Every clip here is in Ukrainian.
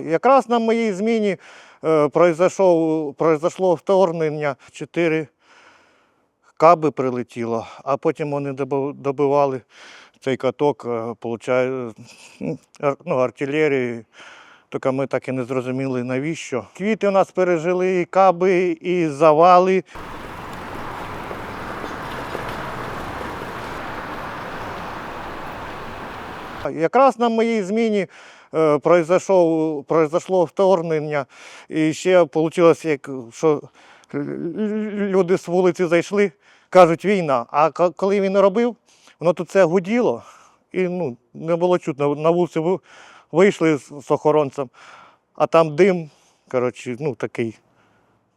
Якраз на моїй зміні е, произошло вторгнення. Чотири каби прилетіло, а потім вони добивали цей каток, е, получає, ну, артилерії. Тільки ми так і не зрозуміли, навіщо. Квіти у нас пережили і каби, і завали. Якраз на моїй зміні е, произошов, произошло вторгнення, і ще вийшло, що люди з вулиці зайшли, кажуть, війна. А коли він робив, воно тут це гуділо, і ну, не було чутно. На вулиці вийшли з, охоронцем, а там дим, коротше, ну такий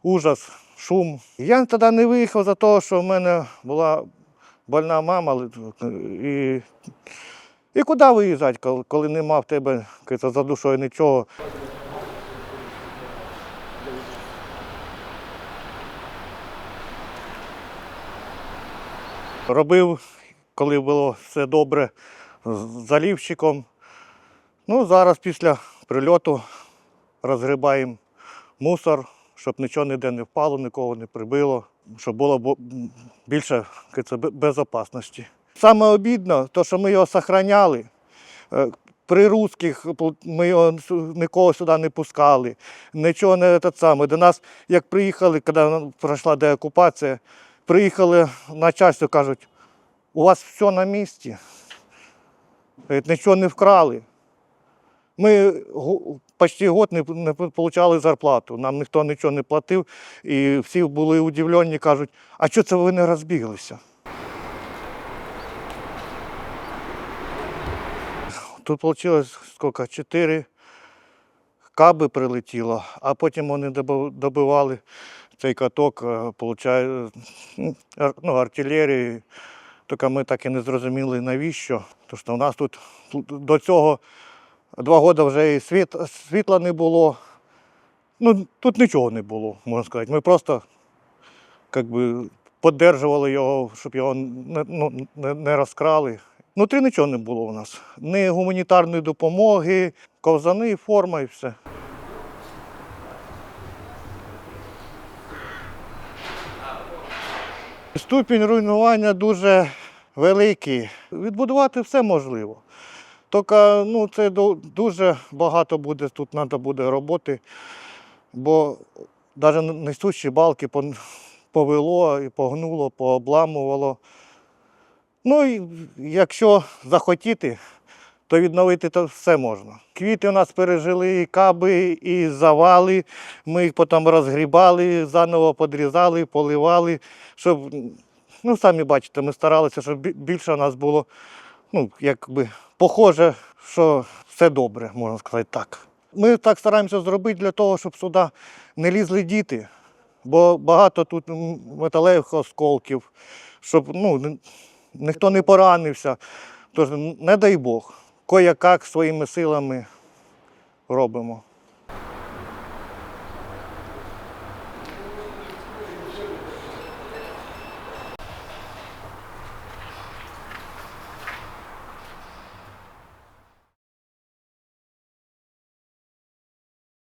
ужас, шум. Я тоді не виїхав за те, що в мене була больна мама. І і куди виїжджати, коли, нема в тебе за душою нічого? Робив, коли було все добре з залівчиком. Ну, зараз після прильоту розгрібаємо мусор, щоб нічого ніде не впало, нікого не прибило, щоб було більше кажеться, бе- безопасності. Саме обідно, то, що ми його зберігали. При русських ми його нікого сюди не пускали, нічого не те саме. До нас, як приїхали, коли пройшла деокупація, приїхали начальство, кажуть, у вас все на місці. Нічого не вкрали. Ми почти год не, не отримали зарплату, нам ніхто нічого не платив, і всі були удивлені, кажуть, а чого це ви не розбіглися? Тут вийшло скільки? Чотири каби прилетіло, а потім вони добивали цей каток, е, ну, артилерії. Тільки ми так і не зрозуміли, навіщо. Тому що у нас тут до цього два роки вже і світ, світла не було. Ну, тут нічого не було, можна сказати. Ми просто би, його, щоб його не, ну, не розкрали. Внутрі нічого не було у нас. Ні гуманітарної допомоги, ковзани, форма і все. Ступінь руйнування дуже великий. Відбудувати все можливо. Тільки ну, це дуже багато буде, тут треба буде роботи, бо навіть несущі балки повело і погнуло, пообламувало. Ну і якщо захотіти, то відновити то все можна. Квіти у нас пережили і каби, і завали. Ми їх потім розгрібали, заново подрізали, поливали, щоб, ну самі бачите, ми старалися, щоб більше у нас було, ну, якби похоже, що все добре, можна сказати так. Ми так стараємося зробити для того, щоб сюди не лізли діти, бо багато тут металевих осколків, щоб ну, ніхто не поранився. Тож, не дай Бог, кояк своїми силами робимо.